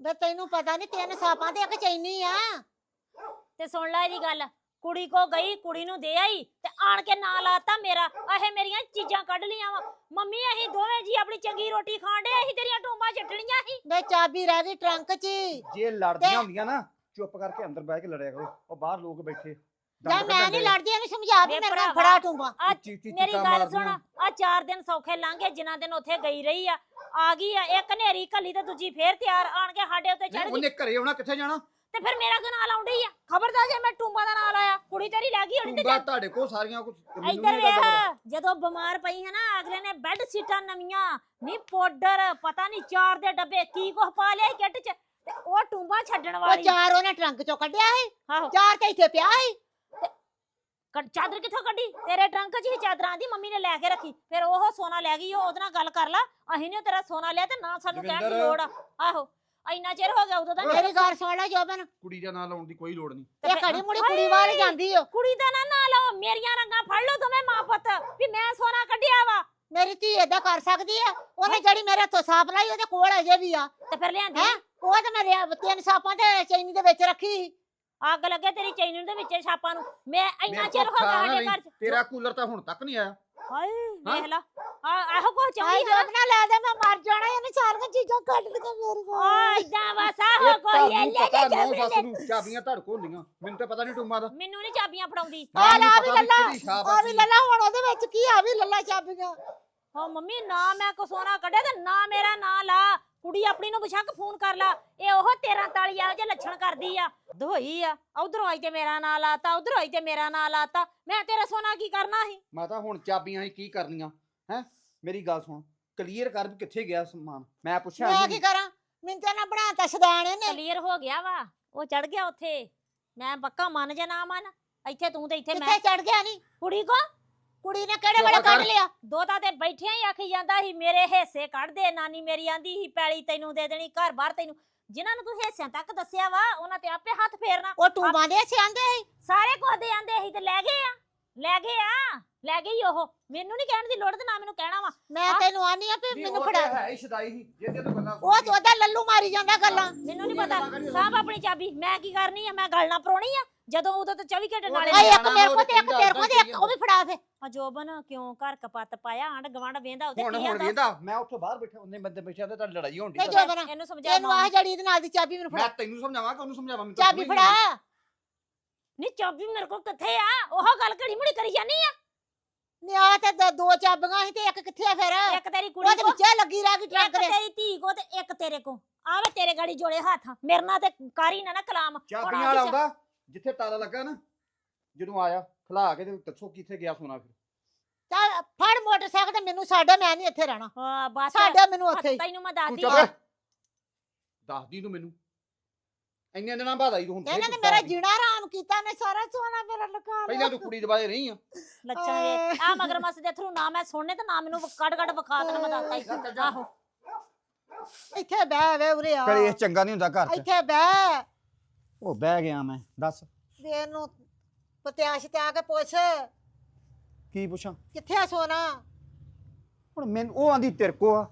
ਵੇ ਤੈਨੂੰ ਪਤਾ ਨਹੀਂ ਤਿੰਨ ਸਾਪਾਂ ਤੇ ਇੱਕ ਚੈਨੀ ਆ। ਤੇ ਸੁਣ ਲੈ ਇਹਦੀ ਗੱਲ। ਕੁੜੀ ਕੋ ਗਈ ਕੁੜੀ ਨੂੰ ਦੇ ਆਈ ਤੇ ਆਣ ਕੇ ਨਾਂ ਲਾਤਾ ਮੇਰਾ। ਇਹ ਮੇਰੀਆਂ ਚੀਜ਼ਾਂ ਕੱਢ ਲੀਆਂ ਵਾ। ਮੰਮੀ ਅਸੀਂ ਦੋਵੇਂ ਜੀ ਆਪਣੀ ਚੰਗੀ ਰੋਟੀ ਖਾਣ ਡੇ ਅਸੀਂ ਤੇਰੀਆਂ ਟੂੰਬਾਂ ਚੱਟਣੀਆਂ ਸੀ। ਵੇ ਚਾਬੀ ਰਹਿ ਗਈ ਟਰੰਕ 'ਚ। ਹੀ। ਜੇ ਲੜਦੀਆਂ ਹੁੰਦੀਆਂ ਨਾ ਚੁੱਪ ਕਰਕੇ ਅੰਦਰ ਬਹਿ ਕੇ ਲੜਿਆ ਕਰੋ। ਉਹ ਬਾਹਰ ਲੋਕ ਬੈਠੇ। ਦੰਦ ਜਾਂ ਮੈਂ ਕੱਢਣ ਨਹੀਂ ਡਏ। ਲੜਦੀ ਇਹਨੂੰ ਸਮਝਾ ਵੀ ਵੇ ਮੇਰੇ ਨਾਲ ਭਰਾਵਾ, ਫੜਾ ਟੂੰਬਾ। ਆ ਚੀਚੀ ਚੀਚੀ ਮੇਰੀ ਚੀਕਾਂ ਗੱਲ ਸੁਣ ਮਾਰਦੀਆਂ। ਆ ਚਾਰ ਦਿਨ ਸੌਖੇ ਲੰਘੇ ਜਿਨ੍ਹਾਂ ਦਿਨ ਉੱਥੇ ਗਈ ਰਹੀ ਆ। ਆ ਗਈ ਆ ਇੱਕ ਨੇਰੀ ਕੱਲੀ ਤੇ ਦੂਜੀ ਫੇਰ ਤਿਆਰ ਆਣ ਕੇ ਸਾਡੇ ਉੱਤੇ ਚੜ ਨਹੀਂ, ਗਈ। ਉਹਨੇ ਘਰੇ ਆਉਣਾ ਕਿੱਥੇ ਜਾਣਾ? ਤੇ ਫਿਰ ਮੇਰਾ ਕਿਉਂ ਨਾਂ ਲਾਉਂਦੀ ਆ? ਖਬਰਦਾਰ ਜੇ ਮੈਂ ਟੂੰਬਾਂ ਦਾ ਨਾਂ ਲਾਇਆ ਕੁੜੀ ਤੇਰੀ ਲੈ ਗਈ ਹੋਣੀ ਤੇ ਟੂੰਬਾ ਤੁਹਾਡੇ ਕੋਲ ਸਾਰੀਆਂ ਕੁਝ ਇੱਧਰ ਵੇਖ ਜਦੋਂ ਬਿਮਾਰ ਪਈ ਹੈ ਨਾ ਅਗਲੇ ਨੇ ਬੈੱਡ ਸੀਟਾਂ ਨਵੀਆਂ ਨਹੀਂ ਪਾਊਡਰ ਪਤਾ ਨਹੀਂ ਚਾਰ ਦੇ ਡੱਬੇ ਕੀ ਕੁਛ ਪਾ ਲਿਆ ਸੀ ਕਿੱਟ ਚ ਤੇ ਉਹ ਟੂੰਬਾਂ ਛੱਡਣ ਉਹ ਵਾਲੀ ਚਾਰ ਉਹਨੇ ਟਰੰਕ 'ਚੋਂ ਕੱਢਿਆ ਸੀ। ਆਹੋ। ਚਾਰ ਤੇ ਇੱਥੇ ਪਿਆ ਸੀ। ਕੱਢ- ਚਾਦਰ ਕਿੱਥੋਂ ਕੱਢੀ? ਤੇਰੇ ਟਰੰਕ 'ਚ ਹੀ ਚਾਦਰਾਂ ਦੀ ਮੰਮੀ ਨੇ ਲੈ ਕੇ ਰੱਖੀ। ਫਿਰ ਉਹ ਸੋਨਾ ਲੈ ਗਈ ਉਹ ਉਹਦੇ ਨਾਲ ਗੱਲ ਕਰ ਲਾ। ਅਸੀਂ ਨੇ ਤੇਰਾ ਸੋਨਾ ਲਿਆ ਤੇ ਨਾ ਸਾਨੂੰ ਕਹਿਣ ਦੀ ਜੋਗਿੰਦਰ। ਲੋੜ ਆ। ਆਹੋ। ਇੰਨਾ ਚਿਰ ਹੋ ਗਿਆ ਉਦੋਂ ਦਾ ਮੇਰੀ ਗੱਲ ਸੁਣ ਲੈ ਜੋਬਨ। ਕੁੜੀ ਦਾ ਨਾਂ ਲਾਉਣ ਦੀ ਕੋਈ ਲੋੜ ਨਹੀਂ। ਤੇ ਇਹ ਘੜੀ ਮੁੜੀ ਕੁੜੀ ਵਾਲ ਜਾਂਦੀ ਓ। ਕੁੜੀ ਦਾ ਨਾ ਨਾ ਲਓ ਮੇਰੀਆਂ ਰੰਗਾਂ ਫੜ ਲਓ ਦੋਵੇਂ ਮਾਂ ਪੁੱਤ ਵੀ ਮੈਂ ਸੋਨਾ ਕੱਢਿਆ ਵਾ। ਮੇਰੀ ਧੀ ਏਦਾਂ ਕਰ ਸਕਦੀ ਆ ਉਹਨੇ ਜਿਹੜੀ ਮੇਰੇ ਹੱਥੋਂ ਸਾਪ ਲਾਈ ਉਹਦੇ ਕੋਲ ਅਜੇ ਵੀ ਆ। ਤੇ ਫਿਰ ਲਿਆਂਦੀ? ਹੈ? ਉਹ ਤਾਂ ਮੈਂ ਰਿਆ- ਤਿੰਨ ਸਾਪਾਂ ਤੇ ਚੈਨੀ ਦੇ ਵਿੱਚ ਰੱਖੀ। ਸੀ। ਅੱਗ ਲੱਗੇ ਤੇਰੀ ਚੈਨੀ ਦੇ ਵਿੱਚ ਛਾਪਾਂ ਨੂੰ। ਮੈਂ ਇੰਨਾ ਮੇਰੇ ਚਿਰ ਕੋਲ ਹੋ ਗਿਆ ਸਾਡੇ। ਘਰ 'ਚ। ਤੇਰਾ ਕੂਲਰ ਤਾਂ ਹੁਣ ਤੱਕ ਨਹੀਂ ਆਇਆ। ਹਾਏ ਵੇਖ ਲਾ। ਆ ਇਹੋ ਕੁਛ ਆਈ ਚਾਹੁੰਦੀ ਹਾਂ ਜੋਬ ਨਾ ਲੈ ਦੇ ਮੈਂ ਮਰ ਜਾਣਾ ਇਹਨੇ ਸਾਰੀਆਂ ਚੀਜ਼ਾਂ ਕੱਢ ਦਿੱਤੀਆਂ ਮੇਰੇ ਕੋਲ। ਆ ਇਦਾਂ ਬਸ ਆਹੋ ਇਹ ਕੋਈ ਤੁਹਾਨੂੰ ਇਹ ਲੈ ਪਤਾ ਲੈ ਨੌ ਸੱਸ ਨੂੰ। ਚਾਬੀਆਂ ਧੜ ਕੋ ਹੁੰਦੀਆਂ ਮੈਨੂੰ ਤਾਂ ਪਤਾ ਨਹੀਂ ਟੂੰਬਾ ਦਾ। ਮੈਨੂੰ ਨਹੀਂ ਚਾਬੀਆਂ ਫੜਾਉਂਦੀ। ਆ ਲੈ ਆ ਵੀ ਲੱਲਾ ਆ ਵੀ ਕੀ। ਲੱਲਾ ਹੁਣ ਉਹਦੇ ਵਿੱਚ ਕੀ ਆ ਵੀ ਲੱਲਾ ਚਾਬੀਆਂ। ਹਾਂ ਮੰਮੀ ਨਾ ਮੈਂ ਕੋ ਸੋਨਾ ਕੱਢਿਆ ਤੇ ਨਾ ਮੇਰਾ ਨਾਂ ਲਾ। ਕੁੜੀ ਆਪਣੀ ਨੂੰ ਬਿਸ਼ੱਕ ਫੋਨ ਕਰ ਲਾ। ਇਹ ਉਹ 13 ਤਾਲੀ ਆ ਜੇ ਲੱਛਣ ਕਰਦੀ ਆ। ਧੋਈ ਆ। ਉਧਰੋਂ ਆਈ ਤੇ ਮੇਰਾ ਨਾਂ ਲਾਤਾ ਉਧਰੋਂ ਆਈ ਤੇ ਮੇਰਾ ਨਾਂ ਲਾਤਾ। ਮੈਂ ਤੇਰਾ ਸੋਨਾ ਕੀ ਕਰਨਾ ਸੀ? ਮਾਤਾ ਹੁਣ ਚਾਬੀਆਂ ਹੀ ਕੀ ਕਰਨੀਆਂ ਹੈ? ਮੇਰੀ ਗੱਲ ਸੁਣ ਕਲੀਅਰ ਕਰ ਵੀ ਕਿੱਥੇ ਗਿਆ ਸਮਾਨ। ਮੈਂ ਪੁੱਛਿਆ ਮੈਂ ਕੀ ਕਰਾਂ? ਮੈਨੂੰ ਤਾਂ ਨਾ ਬਣਾਤਾ ਸਦਾਨ ਇਹਨੇ। ਕਲੀਅਰ ਹੋ ਗਿਆ ਵਾ ਉਹ ਚੜ ਗਿਆ ਉੱਥੇ। ਮੈਂ ਪੱਕਾ ਮੰਨ ਜਾਂ ਨਾ ਮੰਨ ਇੱਥੇ ਤੂੰ ਤੇ ਇੱਥੇ ਮੈਂ ਕਿੱਥੇ ਚੜ ਗਿਆ ਨਹੀਂ ਕੁੜੀ ਕੋ? ਕੁੜੀ ਨੇ ਕਿਹੜੇ ਵੇਲੇ ਕੱਢ। ਲਿਆ? ਦੋਤਾ ਤੇ ਬੈਠਿਆਂ ਹੀ ਆਖੀ ਜਾਂਦਾ ਸੀ ਮੇਰੇ ਹਿੱਸੇ ਕੱਢ ਦੇ ਨਾਨੀ ਮੇਰੀ ਆਂਦੀ ਸੀ ਪੈਲੀ ਤੈਨੂੰ ਦੇ ਦੇਣੀ ਘਰ ਬਾਹਰ ਤੈਨੂੰ। ਜਿਨ੍ਹਾਂ ਨੂੰ ਤੂੰ ਹਿੱਸਿਆਂ ਤੱਕ ਦੱਸਿਆ ਵਾ ਉਹਨਾਂ ਤੇ ਆਪੇ ਹੱਥ ਫੇਰਨਾ। ਉਹ ਟੂਬਾਂ ਦੇ ਸਿਆਂਦੇ ਸੀ? ਸਾਰੇ ਕੁਝ ਦੇ ਆਂਦੇ ਸੀ ਤੇ ਲੈ ਗਏ ਆ ਲੈ ਗਏ ਆ ਲੈ ਗਈ ਉਹ। ਮੈਨੂੰ ਨਹੀਂ ਕਹਿਣ ਦੀ ਲੋੜ ਤੇ ਨਾ ਮੈਨੂੰ ਕਹਿਣਾ ਵਾ। ਮੈਂ ਹਾਂ। ਤੈਨੂੰ ਆਨੀ ਆ ਵੀ ਮੈਨੂੰ ਫੜਾ ਹੈ ਹੀ ਸ਼ਦਾਈ ਸੀ ਜਿਹਦੇ ਤੋਂ ਗੱਲਾਂ ਉਹ ਤੇ ਉਹਦਾ ਲੱਲੂ ਮਾਰੀ ਜਾਂਦਾ ਗੱਲਾਂ। ਮੈਨੂੰ ਨਹੀਂ ਪਤਾ। ਸਾਹਬ ਆਪਣੀ ਚਾਬੀ। ਮੈਂ ਕੀ ਕਰਨੀ ਆ? ਮੈਂ ਗੱਲ ਨਾ ਪਰੋਣੀ ਆ। ਜਦੋਂ ਉਦੋਂ ਤੇ 24 ਘੰਟੇ ਨਾਲੇ ਤਾਂ ਆਏ ਇੱਕ ਮੇਰੇ ਕੋ ਉਹ ਤੇ ਇੱਕ ਤੇਰੇ ਕੋ ਤੇ ਇੱਕ ਉਹ ਵੀ ਫੜਾ ਫੇ ਆ ਜੋਬਨ ਕਿਉਂ ਘਰ ਕਪੱਤ ਪਾਇਆ ਆਂਡ ਗਵਾਂਡ ਵੇਂਦਾ ਉਹਦੇ ਹੁਣ ਕੀ ਹੁਣ ਆਂਦਾ? ਵੇਂਦਾ ਮੈਂ ਉੱਥੇ ਬਾਹਰ ਬੈਠਾ ਉਹਨੇ ਬੰਦੇ ਬੈਠਿਆ ਤੇ ਤੁਹਾਡੀ ਲੜਾਈ ਹੋਣ ਨਹੀਂ ਦੀ ਜੋ ਬਣਾ ਇਹਨੂੰ ਸਮਝਾ ਤੈਨੂੰ ਆਹ ਜੜੀ ਦੇ ਨਾਲ ਦੀ ਚਾਬੀ ਮੈਨੂੰ ਮੈਂ ਫੜਾ। ਤੈਨੂੰ ਸਮਝਾਵਾਂ ਕਿ ਉਹਨੂੰ ਸਮਝਾਵਾਂ ਮੈਨੂੰ ਤਾਂ ਚਾਬੀ ਸਮਝ ਨਹੀਂ ਆਉਂਦੀ। ਫੜਾ। ਨਹੀਂ ਚਾਬੀ ਮੇਰੇ ਕੋਲ ਕਿੱਥੇ ਆ? ਉਹ ਗੱਲ ਘੜੀ ਮੁੜੀ ਕਰੀ ਜਾਨੀ ਆ। ਨਿਆ ਤੇ ਦ- ਦੋ ਚਾਬੀਆਂ ਸੀ ਤੇ ਇੱਕ ਕਿੱਥੇ ਆ ਫਿਰ? ਇੱਕ ਤੇਰੀ ਕੁੜੀ ਤੇ ਕੋ। ਵਿੱਚੇ ਲੱਗੀ ਰਹਿ ਗਈ ਇੱਕ ਟਰੰਕ ਦੇ। ਤੇਰੀ ਧੀ ਕੋ ਤੇ ਇੱਕ ਤੇਰੇ ਕੋ। ਆਵੇ ਤੇਰੇ ਗਾੜੀ ਜੋੜੇ ਹੱਥ। ਮੇਰੇ ਨਾਲ ਤੇ ਕਾਰੀ ਨਾ ਨਾ ਕਲਾਮ। ਚਾਬੀਆਂ ਆ ਕੇ ਲਾਉਂਦਾ ਜਿੱਥੇ ਤਾਲਾ ਲੱਗਾ ਨਾ ਜਦੋਂ ਆਇਆ ਖਲਾ ਕੇ ਤੇ ਦੱਸੋ ਕਿੱਥੇ ਗਿਆ ਸੋਨਾ ਫਿਰ। ਚੱਲ ਫੜ ਮੋਟਰਸਾਈਕਲ ਤੇ ਮੈਨੂੰ ਸਾਡੇ ਮੈਂ ਨਹੀਂ ਇੱਥੇ ਰਹਿਣਾ। ਹਾਂ ਬਸ। ਸਾਡੇ ਮੈਨੂੰ ਉੱਥੇ ਹੀ। ਤੈਨੂੰ ਮੈਂ ਤੂੰ ਦੱਸਦੀ ਚੁੱਪ ਆ। ਕਰ ਦੱਸਦੀ ਤੂੰ ਮੈਨੂੰ। ਇੰਨੇ ਦਿਨਾਂ ਬਾਅਦ ਆਈ ਤੂੰ ਹੁਣ। ਫੇਰ ਇਹਨਾਂ ਨੇ ਤੂੰ ਮੇਰਾ ਦੱਸਦੀ। ਜੀਣਾ ਆਰਾਮ ਕੀਤਾ ਨੇ ਸਾਰਾ ਸੋਨਾ ਮੇਰਾ ਲਗਾ ਪਹਿਲਾਂ ਤੂੰ ਕੁੜੀ ਦਬਾਏ ਰਹੀ ਆ। ਲੱਛਣ ਵੇ ਆ ਮਗਰ ਮਸ ਦੇ ਥਰੂ ਨਾ ਮੈਂ ਸੁਣਨੇ ਤੇ ਨਾ ਮੈਨੂੰ ਕੱਢ ਕੱਢ ਵਿਖਾ ਤੈਨੂੰ ਮੈਂ ਦੱਸਤਾ ਹੀ। ਆਹੋ। ਇੱਥੇ ਬਹਿ ਵੇ ਉਰੇ ਆ। ਚੰਗਾ ਨਹੀਂ ਹੁੰਦਾ ਘਰ 'ਚ। ਇੱਥੇ ਬਹਿ। ਉਹ ਬਹਿ ਗਿਆ ਮੈਂ ਦੱਸ। ਵੀ ਇਹਨੂੰ ਪਤਿਆਸ਼ ਤੇ ਆ ਕੇ ਪੁੱਛ। ਕੀ ਪੁੱਛਾਂ? ਕਿੱਥੇ ਆ ਸੋਨਾ? ਹੁਣ ਮੈਨੂੰ ਉਹ ਆਂਦੀ ਤੇਰੇ ਕੋ ਆ।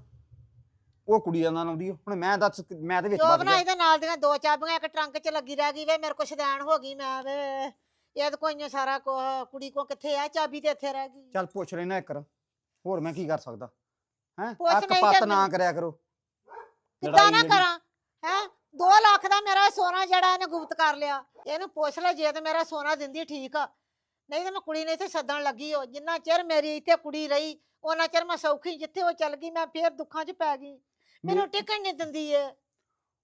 ਉਹ ਕੁੜੀ ਦਾ ਨਾਂ ਆ। ਹੁਣ ਮੈਂ ਦੱਸ ਮੈਂ ਤੇ ਵਿੱਚ ਜੋ ਵੱਜ ਗਿਆ। ਇਹਦੇ ਨਾਲ ਦੀਆਂ ਦੋ ਚਾਬੀਆਂ ਇੱਕ ਟਰੰਕ 'ਚ ਲੱਗੀ ਰਹਿ ਗਈ ਵੇ ਮੇਰੇ ਕੋ ਸ਼ਦੈਣ ਹੋ ਗਈ ਮੈਂ ਵੇ। ਇਹਦੇ ਕੋਈ ਨੀ ਸਾਰਾ ਕੁਛ, ਕੁੜੀ ਕੋ ਕਿੱਥੇ ਆ ਚਾਬੀ ਤੇ ਇੱਥੇ ਰਹਿ ਗਈ। ਚੱਲ ਪੁੱਛ ਲੈਣਾ ਇੱਕ ਵਾਰ। ਹੋਰ ਮੈਂ ਕੀ ਕਰ ਸਕਦਾ? ਹੈ? ਪੁੱਛ ਅੱਕ ਨਹੀਂ ਪੱਤ ਤੇ ਨਾ ਕਰਿਆ ਕਰੋ। ਕਿੱਦਾਂ ਨਾ ਕਰਾਂ ਹੈ? 2 ਲੱਖ ਦਾ ਮੇਰਾ ਸੋਨਾ ਜਿਹੜਾ ਇਹਨੇ ਗੁਪਤ ਕਰ ਲਿਆ। ਇਹਨੂੰ ਪੁੱਛ ਲੈ ਜੇ ਤੇ ਮੇਰਾ ਸੋਨਾ ਦਿੰਦੀ ਠੀਕ ਆ। ਨਹੀਂ ਤੇ ਮੈਂ ਕੁੜੀ ਨੇ ਇੱਥੇ ਸੱਦਣ ਲੱਗੀ ਹੋ ਜਿੰਨਾ ਚਿਰ ਮੇਰੀ ਇੱਥੇ ਕੁੜੀ ਰਹੀ ਉਹਨਾਂ ਚਿਰ ਮੈਂ ਸੌਖੀ ਜਿੱਥੇ ਉਹ ਚੱਲ ਗਈ ਮੈਂ ਫੇਰ ਦੁੱਖਾਂ 'ਚ ਪੈ ਗਈ। ਮੈਨੂੰ ਟਿਕਣ ਨਹੀਂ ਦਿੰਦੀ ਏ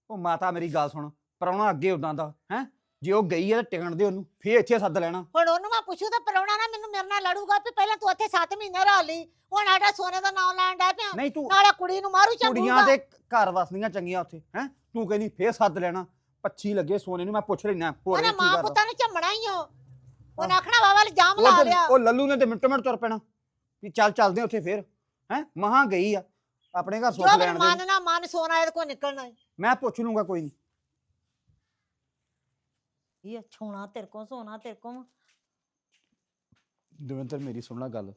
ਉਹ ਮਾਤਾ ਮੇਰੀ ਗੱਲ ਸੁਣ ਪਰਾਉਣਾ ਅੱਗੇ ਉਦਾਂ ਦਾ ਹੈ? ਜੇ ਉਹ ਗਈ ਹੈ ਤਾਂ ਟਿਕਣ ਦੇ ਉਹਨੂੰ ਫੇਰ ਇੱਥੇ ਸੱਦ ਲੈਣਾ। ਹੁਣ ਉਹਨੂੰ ਮੈਂ ਪੁੱਛੂ ਤਾਂ ਪਰਾਉਣਾ ਨਾ ਮੈਨੂੰ ਮੇਰੇ ਨਾਲ ਲੜੂਗਾ ਵੀ ਪਹਿਲਾਂ ਤੂੰ ਇੱਥੇ 7 ਮਹੀਨੇ ਰਹਿ ਲਈ। ਹੁਣ ਸਾਡਾ ਸੋਨੇ ਦਾ ਨਾਮ ਲੈਣ ਡਿਆ ਪਿਆ। ਨਹੀਂ ਤੂੰ ਨਾਲੇ ਕੁੜੀ ਨੂੰ ਮਾਰੂ ਕੁੜੀਆਂ ਚੰਗੂਗਾ ਦੇ ਘਰ ਵਸਦੀਆਂ ਚੰਗੀਆਂ ਉੱਥੇ ਹੈ? ਤੂੰ ਕਹਿੰਦੀ ਫੇਰ ਸੱਦ ਲੈਣਾ। ਪੱਛੀ ਲੱਗੇ ਸੋਨੇ ਨੂੰ ਮੈਂ ਪੁੱਛ ਲੈਣਾ ਹੋਰ ਉਹਨੇ ਕੀ ਮਾਂ ਕਰਦਾ ਪੁੱਤਾਂ ਨੂੰ ਝੰਮਣਾ ਹੀ ਹੋ ਉਹਨੇ ਆਖਣਾ ਵਾਵਾ ਜਾਮ ਉਹ ਲਾ ਤੇ- ਲਿਆ। ਉਹ ਲੱਲੂ ਨੇ ਤੇ ਮਿੰਟੋ ਮਿੰਟ ਤੁਰ ਪੈਣਾ। ਵੀ ਚੱਲ ਚੱਲਦੇ ਹਾਂ ਉੱਥੇ ਫੇਰ ਹੈ? ਮਹਾ ਗਈ ਆ। ਆਪਣੇ ਘਰ ਸੁੱਖ ਲੈਣ ਦੇ ਮਨ ਨਾ। ਮਨ ਸੋਨਾ ਇਹਦੇ ਕੋਲ ਨਿਕਲਣਾ ਈ। ਮੈਂ ਪੁੱਛ ਲੂੰਗਾ ਕੋਈ ਨਹੀਂ ਇਹ ਛੋਣਾ ਤੇਰੇ ਕੋ ਸੋਨਾ ਤੇਰੇ ਕੋ ਦਵਿੰਦਰ ਮੇਰੀ ਸੁਣ ਲੈ ਗੱਲ।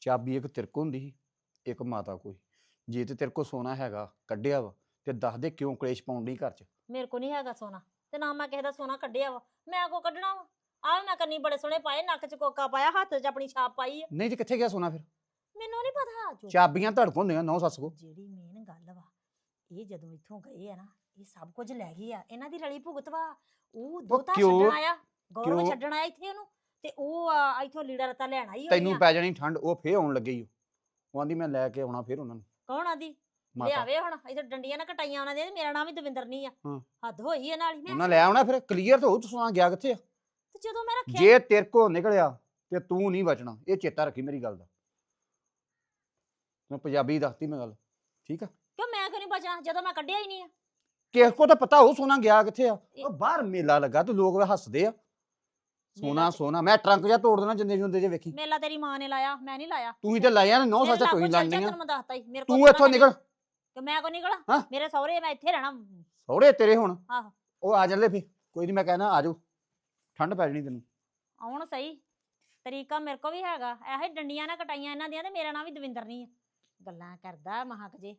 ਚਾਬੀ ਇੱਕ ਤੇਰੇ ਕੋਲ ਹੁੰਦੀ ਸੀ ਇੱਕ ਮਾਤਾ ਕੋਈ ਜੇ ਤੇ ਤੇਰੇ ਕੋਲ ਸੋਨਾ ਹੈਗਾ ਕੱਢਿਆ ਵਾ ਤੇ ਦੱਸ ਦੇ ਕਿਉਂ ਕਲੇਸ਼ ਪਾਉਣ ਦੀ ਘਰ 'ਚ? ਮੇਰੇ ਕੋ ਨਹੀਂ ਹੈਗਾ ਸੋਨਾ ਤੇ ਨਾ ਮੈਂ ਕਿਸੇ ਦਾ ਸੋਨਾ ਕੱਢਿਆ ਵਾ ਮੈਂ ਕੋ ਕੱਢਣਾ ਵਾ? ਆ ਮੈਂ ਕੰਨੀ ਬੜੇ ਸੋਹਣੇ ਪਾਏ ਨੱਕ 'ਚ ਕੋਕਾ ਪਾਇਆ ਹੱਥ 'ਚ ਆਪਣੀ ਛਾਪ ਪਾਈ ਆ। ਨਹੀਂ ਤੇ ਕਿੱਥੇ ਗਿਆ ਸੋਨਾ ਫਿਰ? ਮੈਨੂੰ ਨਹੀਂ ਪਤਾ ਜੋ। ਚਾਬੀਆਂ ਧੜਕ ਹੁੰਦੀਆਂ ਨੌ ਸੱਸ ਕੋ ਜਿਹੜੀ ਮੇਨ ਗੱਲ ਵਾ ਇਹ ਜਦੋਂ ਇੱਥੋਂ ਗਏ ਆ ਨਾ ਇਹ ਸਭ ਕੁਝ ਲੈ ਗਏ ਆ। ਇਹਨਾਂ ਦੀ ਰਲੀ ਭੁਗਤ ਵਾ। ਉਹ ਦੋਤਾ ਕਿਉਂ? ਛੱਡਣ ਆਇਆ ਗੌਰਵ ਕਿਉਂ? ਛੱਡਣ ਆਇਆ ਇੱਥੇ ਉਹਨੂੰ। ਤੇ ਉਹ ਆ, ਇੱਥੋਂ ਲੀੜਾ ਰਤਾ ਲੈਣ ਆਈ ਹੋਣੀ ਤੈਨੂੰ ਆ। ਪੈ ਜਾਣੀ ਠੰਡ ਉਹ ਫੇਰ ਆਉਣ ਲੱਗੇ। ਉਹ ਆਂਦੀ ਮੈਂ ਲੈ ਕੇ ਆਉਣਾ ਫੇਰ ਉਹਨਾਂ ਨੂੰ। ਕੌਣ ਆਂਦੀ? ਮਾਤਾ। ਲਿਆਵੇ ਹੁਣ ਇੱਥੇ ਡੰਡੀਆਂ ਨਾ ਕਟਾਈਆਂ ਉਹਨਾਂ ਦੀਆਂ ਮੇਰਾ ਨਾਮ ਵੀ ਦਵਿੰਦਰ ਨਹੀਂ ਆ। ਹਾਂ। ਹੱਦ ਹੋਈ ਇਹ ਨਾਲ ਹੀ ਮੈਂ ਉਹਨਾਂ ਲੈ ਆਉਣਾ ਫਿਰ ਕਲੀਅਰ ਤਾਂ ਹੋ ਤੂੰ ਸੋਨਾ ਗਿਆ ਕਿੱਥੇ ਆ? ਤੇ ਜਦੋਂ ਮੈਂ ਰੱਖਿਆ ਜੇ ਤੇਰੇ ਕੋ ਨਿਕਲਿਆ ਤੇ ਤੂੰ ਨਹੀਂ ਬਚਣਾ ਇਹ ਚੇਤਾ ਰੱਖੀ ਮੇਰੀ ਗੱਲ ਦਾ। ਮੈਂ ਪੰਜਾਬੀ ਦੱਸਤੀ ਮੈਂ ਗੱਲ ਠੀਕ ਆ? ਕਿਉਂ ਮੈਂ ਕਿਉਂ ਨਹੀਂ ਬਚਾ ਜਦੋਂ ਮੈਂ ਕੱਢਿਆ ਹੀ ਨਹੀਂ ਆ। ਕਿਸ ਕੋ ਤਾਂ ਪਤਾ ਹੋ ਸੋਨਾ ਗਿਆ ਕਿੱਥੇ ਆ? ਉਹ ਬਾਹਰ ਮੇਲਾ ਲੱਗਾ ਤੇ ਲੋਕ ਹੱਸਦੇ ਆ। ਸੋਨਾ ਸੋਨਾ। ਮੈਂ ਟਰੰਕ ਜਾਂ ਤੋੜ ਦੇਣਾ ਜਿੰਦੇ ਜੁੰਦੇ ਜੇ ਵੇਖੀ। ਮੇਲਾ ਤੇਰੀ ਮਾਂ ਨੇ ਲਾਇਆ ਮੈਂ ਨਹੀਂ ਲਾਇਆ। ਤੂੰ ਹੀ ਤੇ ਲਾਇਆ ਨਾ ਨੌ ਸੱਚ ਤੂੰ ਲਾਗੋਂ ਹੀ ਚੱਲ ਜਾ, ਲਾਣੀਆਂ ਤੈਨੂੰ ਮੈਂ ਦੱਸਤਾ ਹੀ ਮੇਰੇ ਕੋਲ ਤੂੰ ਇੱਥੋਂ ਨਿਕਲ। ਕਿ ਮੈਂ ਕੋ ਨਿਕਲਾਂ? ਮੇਰੇ ਸਹੁਰੇ ਮੈਂ ਇੱਥੇ ਰਹਿਣਾ। ਸੌੜੇ ਤੇਰੇ ਹੁਣ। ਆਹੋ। ਉਹ ਆ ਜਾਂਦੇ ਫੇ ਕੋਈ ਨਹੀਂ ਮੈਂ ਕਹਿਣਾ ਆ ਜਾਓ। ਠੰਡ ਪੈ ਜਣੀ ਤੈਨੂੰ। ਆਉਣ ਸਹੀ। ਤਰੀਕਾ ਮੇਰੇ ਕੋ ਵੀ ਹੈਗਾ। ਇਹੋ ਡੰਡੀਆਂ ਨਾ ਕਟਾਈਆਂ ਇਹਨਾਂ ਦੀਆਂ ਤੇ ਮੇਰਾ ਨਾਮ ਵੀ ਦਵਿੰਦਰ ਨਹੀਂ ਆ। ਗੱਲਾਂ ਕਰਦਾ ਮਹਾਕ ਜੇ।